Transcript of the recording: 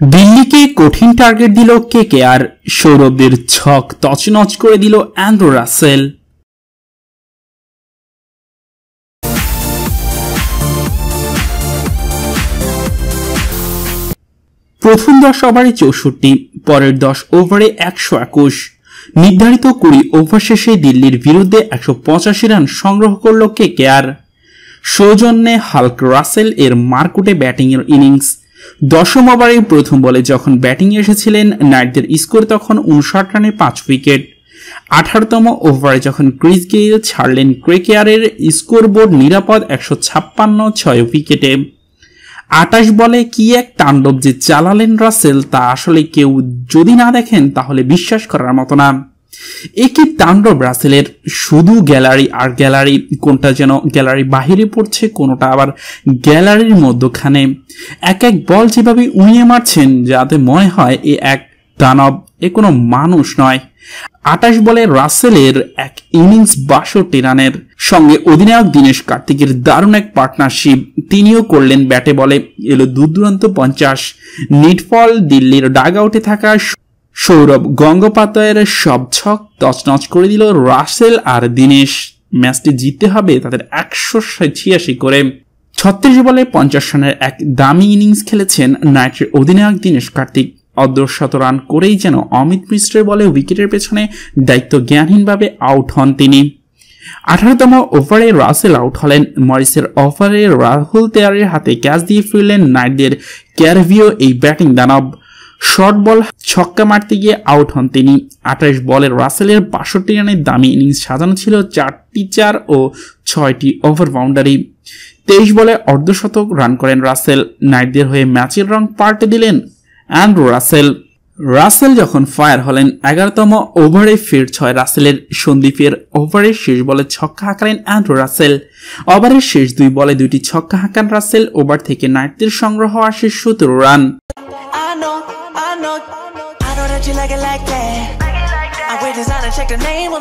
দিল্লিকে কঠিন টার্গেট দিল কে কে আর সৌরভদের ছক তছনছ করে দিল অ্যান্ড্রো রাসেল। প্রথম দশ ওভারে চৌষট্টি, পরের দশ ওভারে একশো একুশ। নির্ধারিত কুড়ি ওভার শেষে দিল্লির বিরুদ্ধে একশো পঁচাশি রান সংগ্রহ করল কে কে আর। সৌজন্যে হাল্ক রাসেল এর মার্কুটে ব্যাটিংয়ের ইনিংস। দশম ওভারে প্রথম বলে যখন ব্যাটিং এসেছিলেন নাইটদের স্কোর তখন উনষাট রানে পাঁচ উইকেট। আঠারোতম ওভারে যখন ক্রিস গেইল ছাড়লেন ক্রেকেয়ারের স্কোর বোর্ড নিরাপদ একশো ছাপ্পান্ন, ছয় উইকেটে। আটাশ বলে কি এক তাণ্ডব যে চালালেন রাসেল তা আসলে কেউ যদি না দেখেন তাহলে বিশ্বাস করার মতো না। একই তাণ্ডব রাসেলের শুধু গ্যালারি আর গ্যালারি, কোনটা যেন গ্যালারি বাহিরে পড়ছে, কোনোটা আবার গ্যালারির মধ্যখানে। এক এক বল যেভাবে উড়িয়ে মারছেন, যাতে মনে হয় এ এক দানব, এ কোনো মানুষ নয়। আটাশ বলে রাসেলের এক ইনিংস বাষট্টি রানের। সঙ্গে অধিনায়ক দীনেশ কার্তিকের দারুণ এক পার্টনারশিপ, তিনিও করলেন ব্যাটে বলে। এলো দূর দূরান্ত পঞ্চাশ। নিটফল দিল্লির ডাগ আউটে থাকা সৌরভ গঙ্গোপাধ্যায়ের সব ছক তছনছ করে দিল রাসেল আর দীনেশ। ম্যাচটি জিততে হবে তাদের একশো ছিয়াশি করে। ছত্রিশ বলে পঞ্চাশ রানের এক দামি ইনিংস খেলেছেন নাইটের অধিনায়ক দীনেশ কার্তিক। অর্ধশত রান করেই যেন অমিত মিশ্রের বলে উইকেটের পেছনে দায়িত্ব জ্ঞানহীনভাবে আউট হন তিনি। আঠারোতম ওভারে রাসেল আউট হলেন। মরিসের ওভারে রাহুল তেয়ারের হাতে ক্যাচ দিয়ে ফিরলেন নাইটদের ক্যারভিও এই ব্যাটিং দানব। শর্ট বল, ছক্কা মারতে গিয়ে আউট হন তিনি। আঠাশ বলের রাসেলের বাষট্টি রানের দামি ইনিংস সাজানো ছিল চারটি চার ও ছয়টি ওভার বাউন্ডারি। তেইশ বলে অর্ধশতক রান করেন রাসেল। নাইটদের হয়ে ম্যাচের রং পাল্টে দিলেন অ্যান্ড্রু রাসেল। রাসেল যখন ফায়ার হলেন, এগারোতম ওভারে ফের ছয় রাসেলের সন্দীপের ওভারের শেষ বলে ছক্কা হাঁকালেন অ্যান্ড্রু রাসেল। ওভারের শেষ দুই বলে দুইটি ছক্কা হাঁকান রাসেল। ওভার থেকে নাইটদের সংগ্রহ আসে সতেরো রান। I know, I know, I that you like it like that. I wait design and check the name on the